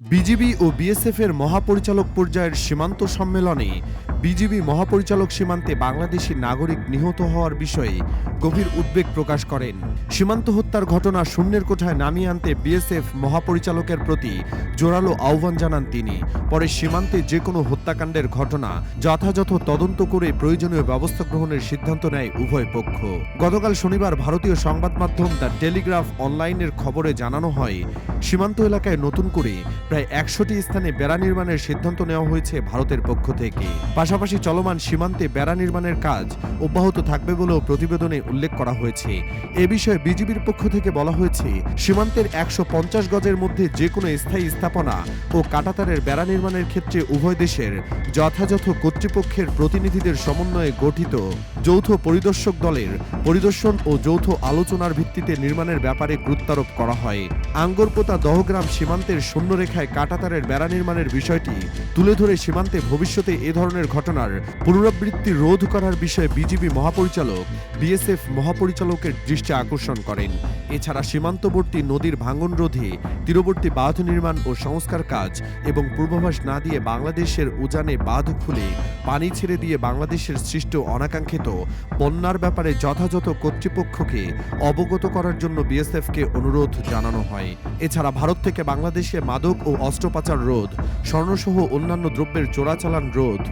BGB ও BSF এর মহাপরিচালক পর্যায়ের সীমান্ত সম্মেলনে বিজিবি মহাপরিচালক সীমান্তে বাংলাদেশি নাগরিক নিহত হওয়ার বিষয়ে গভীর উদ্বেগ প্রকাশ করেন। সীমান্ত হত্যার ঘটনা শূন্যের কোঠায় নামিয়ে আনতে বিএসএফ মহাপরিচালকের প্রতি জোরালো আহ্বান জানান তিনি। পরে সীমান্তে যে কোনো হত্যাকাণ্ডের ঘটনা যথাযথ তদন্ত করে প্রয়োজনীয় ব্যবস্থা গ্রহণের সিদ্ধান্ত নেয় উভয় পক্ষ। গতকাল শনিবার ভারতীয় সংবাদ মাধ্যম দ্য টেলিগ্রাফ অনলাইনের খবরে জানানো হয়, সীমান্ত এলাকায় নতুন করে প্রায় একশোটি স্থানে বেড়া নির্মাণের সিদ্ধান্ত নেওয়া হয়েছে ভারতের পক্ষ থেকে। পাশাপাশি চলমান সীমান্তে বেড়া নির্মাণের কাজ অব্যাহত থাকবে বলেও প্রতিবেদনে উল্লেখ করা হয়েছে। এ বিষয়ে বিজিবির পক্ষ থেকে বলা হয়েছে, সীমান্তের একশো পঞ্চাশ গজের মধ্যে যে কোনো স্থায়ী স্থাপনা ও কাটাতারের বেড়া নির্মাণের ক্ষেত্রে উভয় দেশের যথাযথ কর্তৃপক্ষের প্রতিনিধিদের সমন্বয়ে গঠিত যৌথ পরিদর্শক দলের পরিদর্শন ও যৌথ আলোচনার ভিত্তিতে নির্মাণের ব্যাপারে গুরুত্বারোপ করা হয়। আঙ্গরপোতা দহগ্রাম সীমান্তের শূন্যরেখায় কাটাতারের বেড়া নির্মাণের বিষয়টি তুলে ধরে সীমান্তে ভবিষ্যতে এ ধরনের ঘটনার পুনরাবৃত্তি রোধ করার বিষয়ে বিজিবি মহাপরিচালক, বিএসএফ মহাপরিচালকের দৃষ্টি আকর্ষণ করেন। এছাড়া সীমান্তবর্তী নদীর ভাঙন রোধে তীরবর্তী বাঁধ নির্মাণ ও সংস্কার কাজ এবং পূর্বাভাস না দিয়ে বাংলাদেশের উজানে বাঁধ খুলে পানি ছেড়ে দিয়ে বাংলাদেশের সৃষ্ট অনাকাঙ্ক্ষিত বন্যার ব্যাপারে যথাযথ কর্তৃপক্ষকে অবগত করার জন্য বিএসএফকে অনুরোধ জানানো হয়। এছাড়া ভারত থেকে বাংলাদেশে মাদক ও অস্ত্র পাচার রোধ, স্বর্ণসহ অন্যান্য দ্রব্যের চোরাচালান রোধ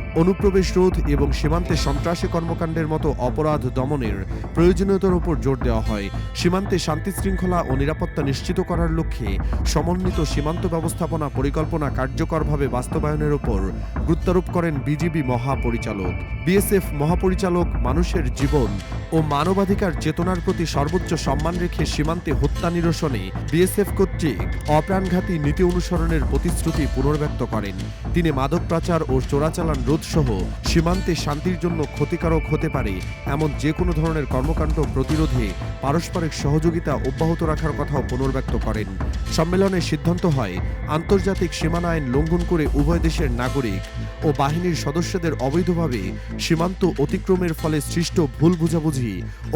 অনুপ্রবেশ রোধ এবং সীমান্তে সন্ত্রাসী কর্মকাণ্ডের মতো অপরাধ দমনের প্রয়োজনীয়তার উপর জোর দেওয়া হয়। সীমান্তে শান্তি শৃঙ্খলা ও নিরাপত্তা নিশ্চিত করার লক্ষ্যে সমন্বিত সীমান্ত ব্যবস্থাপনা পরিকল্পনা কার্যকরভাবে বাস্তবায়নের উপর গুরুত্বারোপ করেন বিজিবি মহাপরিচালক। বিএসএফ মহাপরিচালক মানুষের জীবন ও মানবাধিকার চেতনার প্রতি সর্বোচ্চ সম্মান রেখে সীমান্তে হত্যা নিরসনে বিএসএফ কর্তৃক অপ্রাণঘাতী নীতি অনুসরণের প্রতিশ্রুতি পুনর্ব্যক্ত করেন। তিনি মাদক পাচার ও চোরাচালান রোধ সহ সীমান্তে শান্তির জন্য ক্ষতিকারক হতে পারে এমন যে কোনো ধরনের কর্মকাণ্ড প্রতিরোধে পারস্পরিক সহযোগিতা অব্যাহত রাখার কথাও পুনর্ব্যক্ত করেন। সম্মেলনে সিদ্ধান্ত হয়, আন্তর্জাতিক সীমানা আইন লঙ্ঘন করে উভয় দেশের নাগরিক ও বাহিনীর সদস্যদের অবৈধভাবে সীমান্ত অতিক্রমের ফলে সৃষ্ট ভুল বুঝাবুঝি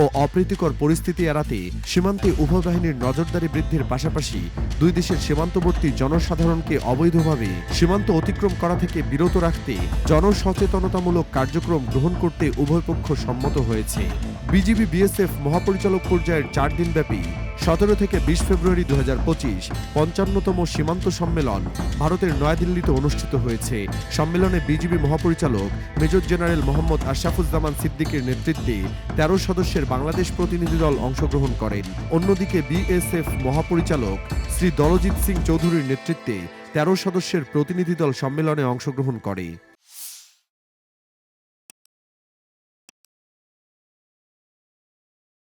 ও অপ্রীতিকর পরিস্থিতি এড়াতে সীমান্তে উভয় বাহিনীর নজরদারি বৃদ্ধির পাশাপাশি দুই দেশের সীমান্তবর্তী জনসাধারণকে অবৈধভাবে সীমান্ত অতিক্রম করা থেকে বিরত রাখতে জনসচেতনতামূলক কার্যক্রম গ্রহণ করতে উভয় পক্ষ সম্মত হয়েছে। বিজিবি বিএসএফ মহাপরিচালক পর্যায়ের চার দিনব্যাপী সতেরো থেকে বিশ ফেব্রুয়ারি দু হাজার পঁচিশ পঞ্চান্নতম সীমান্ত সম্মেলন ভারতের নয়াদিল্লিতে অনুষ্ঠিত হয়েছে। সম্মেলনে বিজিবি মহাপরিচালক মেজর জেনারেল মোহাম্মদ আশরাফুজ্জামান সিদ্দিকের নেতৃত্বে তেরো সদস্যের বাংলাদেশ প্রতিনিধি দল অংশগ্রহণ করেন। অন্যদিকে বিএসএফ মহাপরিচালক শ্রী দলজিৎ সিং চৌধুরীর নেতৃত্বে তেরো সদস্যের প্রতিনিধি দল সম্মেলনে অংশগ্রহণ করে।